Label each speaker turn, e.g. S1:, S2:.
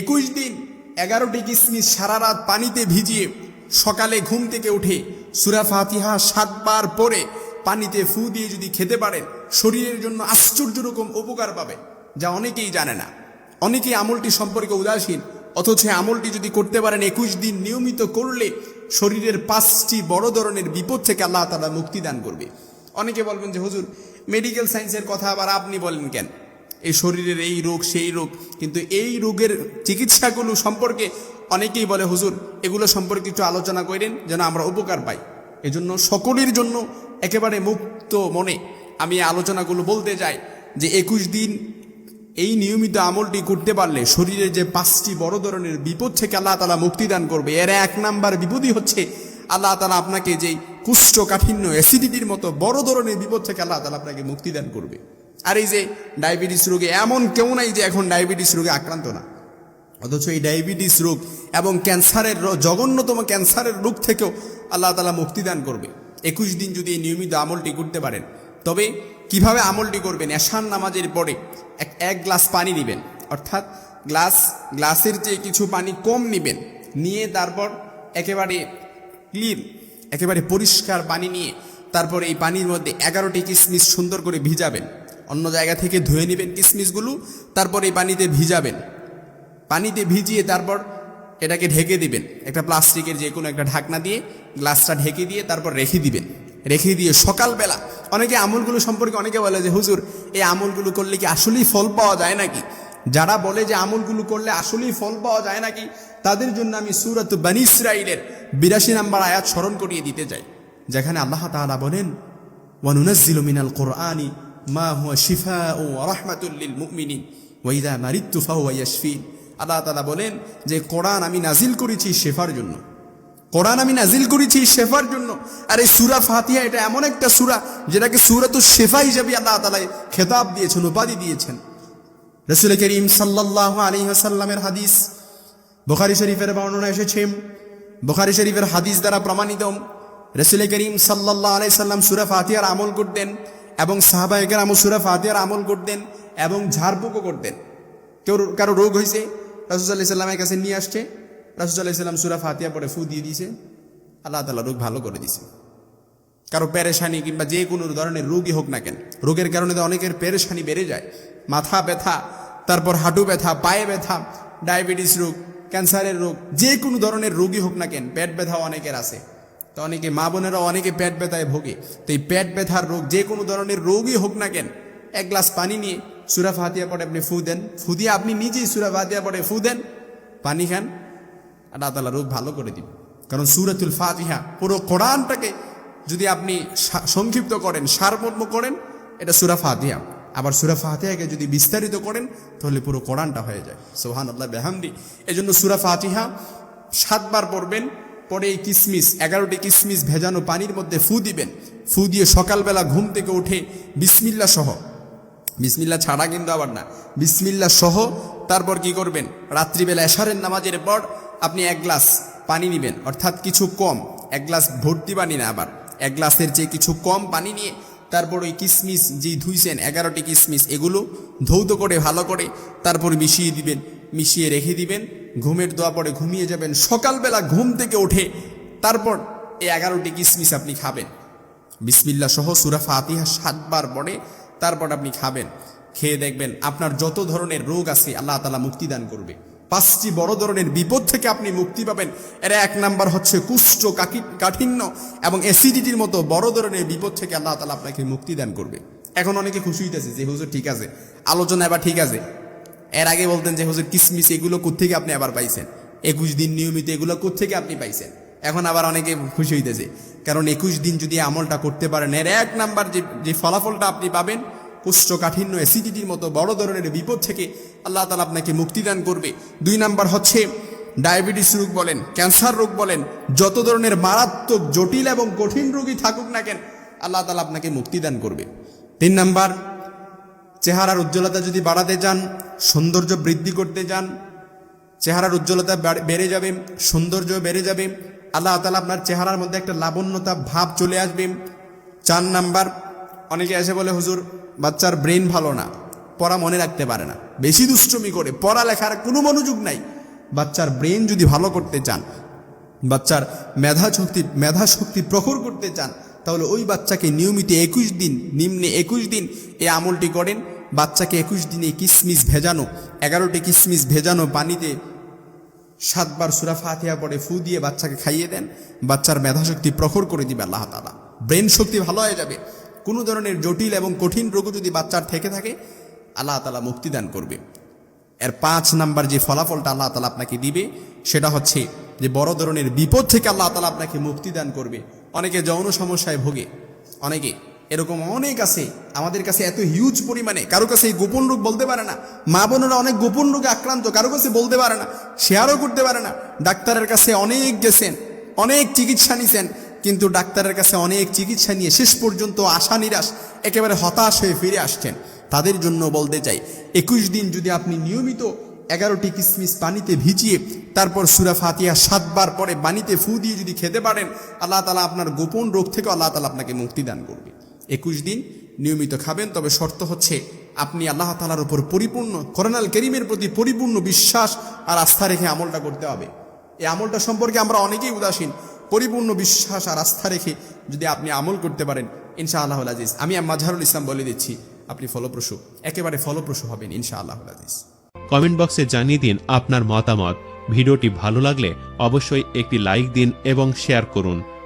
S1: একুশ দিন এগারোটি কিসমিস সারা রাত পানিতে ভিজিয়ে সকালে ঘুম থেকে উঠে সুরা ফাতিহা সাতবার পরে পানিতে ফু দিয়ে যদি খেতে পারেন শরীরের জন্য আশ্চর্য রকম উপকার পাবে, যা অনেকেই জানে না। অনেকেই আমলটি সম্পর্কে উদাসীন, অথচ আমলটি যদি করতে পারেন একুশ দিন নিয়মিত করলে শরীরের পাঁচটি বড় ধরনের বিপদ থেকে আল্লাহ তালা মুক্তি দান করবে। অনেকে বলবেন যে, হুজুর মেডিকেল সায়েন্সের কথা আবার আপনি বলেন কেন? এই শরীরের এই রোগ, সেই রোগ। কিন্তু এই রোগের চিকিৎসাগুলো সম্পর্কে অনেকেই বলে, হুজুর, এগুলো সম্পর্কে একটু আলোচনা করেন যেন আমরা উপকার পাই। এজন্য সকলের জন্য একেবারে মুক্ত মনে আমি আলোচনাগুলো বলতে চাই যে একুশ দিন এই নিয়মিত আমলটি করতে পারলে শরীরে যে পাঁচটি বড় ধরনের বিপদ থেকে আল্লাহ তালা মুক্তি দান করবে। এর এক নাম্বার বিপদই হচ্ছে আল্লাহ তালা আপনাকে যেই কুষ্ঠকাঠিন্য অ্যাসিডিটির মতো বড় ধরনের বিপদ থেকে আল্লাহ তালা আপনাকে মুক্তি দান করবে। আর এই যে ডায়াবেটিস রোগে এমন কেউ নাই যে এখন ডায়াবেটিস রোগে আক্রান্ত না। অথচ এই ডায়াবেটিস রোগ এবং ক্যান্সারের জঘন্যতম ক্যান্সারের রোগ থেকেও আল্লাহ তালা মুক্তি দান করবে। একুশ দিন যদি এই নিয়মিত আমলটি করতে পারেন, তবে কীভাবে আমলটি করবেন? এশান নামাজের পরে এক এক গ্লাস পানি নেবেন। অর্থাৎ গ্লাস, গ্লাসের চেয়ে কিছু পানি কম নেবেন। নিয়ে তারপর একেবারে ক্লিন একেবারে পরিষ্কার পানি নিয়ে তারপর এই পানির মধ্যে এগারোটি কিসমিস সুন্দর করে ভিজাবেন। অন্য জায়গা থেকে ধুয়ে নেবেন কিসমিসগুলো, তারপর এই পানিতে ভিজাবেন। পানিতে ভিজিয়ে তারপর এটাকে ঢেকে দিবেন। একটা প্লাস্টিকের যে কোনো একটা ঢাকনা দিয়ে গ্লাসটা ঢেকে দিয়ে তারপর রেখে দিবেন। রেখে দিয়ে সকালবেলা, অনেকে আমলগুলো সম্পর্কে অনেকে বলে যে, হুজুর, এই আমলগুলো করলে কি আসলেই ফল পাওয়া যায় নাকি? যারা বলে যে আমলগুলো করলে আসলেই ফল পাওয়া যায় নাকি, তাদের জন্য আমি সুরত বানি ইসরাইলের বিরাশি নাম্বার আয়াত স্মরণ করিয়ে দিতে চাই। যেখানে আল্লাহ তাআলা বলেন ওয়ানুনাজ্জিলু মিনাল কোরআনি মা হুয়া শিফাউ ওয়া রাহমাতুল লিল মুমিনিন ওয়া ইযা মারিদতু ফাহুয়া ইয়াশফিন। আল্লাহ তাআলা বলেন যে কোরআন আমি নাজিল করেছি শেফার জন্য। কোরআন আমি নাজিল করেছি শেফার জন্য। আর এই সুরা ফাতিহা এটা এমন একটা সুরা যেটাকে সুরাত শেফা হিসেবে আল্লাহ তাআলা খেতাব দিয়েছেন, উপাধি দিয়েছেন। রসুল করিম সাল্লাহ আলী সাল্লামের হাদিস বোখারি শরীফের বর্ণনা এসেছে। বোখারি শরীফের হাদিস দ্বারা প্রমাণিত। রসুল করিম সাল্লাহ আলাই সাল্লাম সুরা ফাতিহার আমল করতেন। এবং সাহাবাহিকের আমল সুরা ফাতিহার আমল করতেন এবং ঝাড়ফুঁকও করতেন। কেউ কারও রোগ হয়েছে রাসুসাল্লাহ সাল্লামের কাছে নিয়ে আসছে রাসুসাল্লাহ সাল্লাম সুরা ফাতিহা পরে ফু দিয়ে দিয়েছে, আল্লাহ তালা রোগ ভালো করে দিয়েছে। কারও পেরেশানি কিংবা যে কোনো ধরনের রোগই হোক না কেন, রোগের কারণে তো অনেকের পেরেশানি বেড়ে যায়। মাথা ব্যথা, তারপর হাঁটু ব্যথা, পায়ে ব্যথা, ডায়াবেটিস রোগ, ক্যান্সারের রোগ, যে কোনো ধরনের রোগই হোক না কেন, পেট ব্যথা অনেকের আছে। তো অনেকে মা বোনেরা অনেকে পেট ব্যথায় ভোগে। তো এই পেট ব্যথার রোগ যে কোনো ধরনের রোগই হোক না কেন, এক গ্লাস পানি নিয়ে সুরা ফাতিয়া পরে আপনি ফু দেন। ফু দিয়ে আপনি নিজেই সুরা ফাতিয়া পরে ফু দেন, পানি খান, আল্লাহ তালা রোগ ভালো করে দিবে। কারণ সুরাতুল ফাতিহা পুরো কোরআনটাকে যদি আপনি সংক্ষিপ্ত করেন, সারমর্ম করেন, এটা সুরা ফাতিহা। আবার সুরা ফাতিহাকে যদি বিস্তারিত করেন, তাহলে পুরো কোরআনটা হয়ে যায়। সোহান আল্লাহ বেহামদি। এই জন্য সুরা ফাতিহা সাতবার পড়বেন পরে এই কিসমিস, এগারোটি কিসমিস ভেজানো পানির মধ্যে ফু দিবেন। ফু দিয়ে সকালবেলা ঘুম থেকে উঠে বিসমিল্লা সহ, বিসমিল্লা ছাড়া কিন্তু আবার না, বিসমিল্লা সহ তারপর কি করবেন? রাত্রিবেলা এশারের নামাজের পর আপনি এক গ্লাস পানি নেবেন, অর্থাৎ কিছু কম, এক গ্লাস ভর্তি পানি না আবার, এক গ্লাসের চেয়ে কিছু কম পানি নিয়ে তারপর ওই কিসমিস যেই ধুইছেন, এগারোটি কিসমিস, এগুলো ধৌত করে, ভালো করে তারপর মিশিয়ে দিবেন, মিশিয়ে রেখে দিবেন ঘুমের দোয়া পরে ঘুমিয়ে যাবেন। সকালবেলা ঘুম থেকে উঠে তারপর এই এগারোটি কিসমিস আপনি খাবেন। বিসমিল্লা সহ সুরা ফাতিহা সাতবার পড়ে তারপর আপনি খাবেন। খেয়ে দেখবেন আপনার যত ধরনের রোগ আছে, আল্লাহ তালা মুক্তি দান করবে। পাঁচটি বড় ধরনের বিপদ থেকে আপনি মুক্তি পাবেন। এর এক নাম্বার হচ্ছে কুষ্ঠ কাঠিন্য এবং অ্যাসিডিটির মতো বড় ধরনের বিপদ থেকে আল্লাহ তালা আপনাকে মুক্তি দান করবে। এখন অনেকে খুশি হইতেছে যে, হুজুর, ঠিক আছে। আলোচনা এবার ঠিক আছে। এর আগে বলতেন যে, হুজুর, কিসমিস এগুলো কোথেকে আপনি আবার পাইছেন? একুশ দিন নিয়মিত এগুলো কোথেকে আপনি পাইছেন? এখন আবার অনেকে খুশি হইতেছে। কারণ একুশ দিন যদি আমলটা করতে পারেন, এর এক নাম্বার যে যে ফলাফলটা আপনি পাবেন, কোষ্ঠকাঠিন্য অ্যাসিডিটির মতো বড় ধরনের বিপদ থেকে আল্লাহ তালা আপনাকে মুক্তিদান করবে। দুই নাম্বার হচ্ছে, ডায়াবেটিস রোগ বলেন, ক্যান্সার রোগ বলেন, যত ধরনের মারাত্মক, জটিল এবং কঠিন রোগী থাকুক না কেন, আল্লাহ তালা আপনাকে মুক্তিদান করবে। তিন নাম্বার চেহারার উজ্জ্বলতা যদি বাড়াতে চান, সৌন্দর্য বৃদ্ধি করতে চান, চেহারার উজ্জ্বলতা বেড়ে যাবে, সৌন্দর্য বেড়ে যাবে, আল্লাহ তালা আপনার চেহারার মধ্যে একটা লাবণ্যতা ভাব চলে আসবে। চার নাম্বার, অনেকে এসে বলে, হুজুর, বাচ্চার ব্রেন ভালো না, পড়া মনে রাখতে পারে না, বেশি দুষ্টমি করে, পড়ালেখার কোনো মনোযোগ নাই। বাচ্চার ব্রেন যদি ভালো করতে চান, বাচ্চার মেধা শক্তি মেধা শক্তি প্রখর করতে চান, তাহলে ওই বাচ্চাকে নিয়মিত একুশ দিন, নিম্নে একুশ দিন এই আমলটি করেন। বাচ্চাকে একুশ দিনে কিসমিস ভেজানো, এগারোটি কিসমিস ভেজানো পানিতে সাতবার সুরা ফাতিহা পরে ফু দিয়ে বাচ্চাকে খাইয়ে দেন। বাচ্চার মেধাশক্তি প্রখর করে দিবে আল্লাহ তালা ব্রেন শক্তি ভালো হয়ে যাবে। কোনো ধরনের জটিল এবং কঠিন রোগও যদি বাচ্চার থেকে থাকে, আল্লাহ তালা মুক্তিদান করবে। এর পাঁচ নাম্বার যে ফলাফলটা আল্লাহ তালা আপনাকে দিবে, সেটা হচ্ছে যে বড় ধরনের বিপদ থেকে আল্লাহ তালা আপনাকে মুক্তিদান করবে। অনেকে যৌন সমস্যায় ভোগে, অনেকে এরকম অনেক আছে আমাদের কাছে এত হিউজ পরিমাণে। কারও কাছে এই গোপন রোগ বলতে পারে না। মা বোনেরা অনেক গোপন রোগে আক্রান্ত, কারও কাছে বলতে পারে না শেয়ারও করতে পারে না। ডাক্তারের কাছে অনেক গেছেন, অনেক চিকিৎসা নিছেন, কিন্তু ডাক্তারের কাছে অনেক চিকিৎসা নিয়ে শেষ পর্যন্ত আশা নিরাশ, একেবারে হতাশ হয়ে ফিরে আসছেন। তাদের জন্য বলতে চাই, একুশ দিন যদি আপনি নিয়মিত এগারোটি কিসমিস পানিতে ভিজিয়ে, তারপর সুরা ফাতিয়া সাতবার পরে পানিতে ফু দিয়ে যদি খেতে পারেন, আল্লাহ তালা আপনার গোপন রোগ থেকে আল্লাহ তালা আপনাকে মুক্তি দান করবে। একুশ দিন নিয়মিত খাবেন, তবে শর্ত হচ্ছে আপনি আল্লাহ তালার উপর পরিপূর্ণ করোনাল কেরিমের প্রতি পরিপূর্ণ বিশ্বাস আর আস্থা রেখে আমলটা করতে হবে। এই আমলটা সম্পর্কে আমরা অনেকেই উদাসীন। পরিপূর্ণ বিশ্বাস আর আস্থা রেখে যদি আপনি আমল করতে পারেন ইনশা আল্লাহ আজিজ। আমি মাঝহারুল ইসলাম বলে দিচ্ছি, আপনি ফলপ্রসূ। একেবারে ফলপ্রসূ হবেন ইনশা আল্লাহ আজিজ।
S2: কমেন্ট বক্সে জানিয়ে দিন আপনার মতামত। ভিডিওটি ভালো লাগলে অবশ্যই একটি লাইক দিন এবং শেয়ার করুন।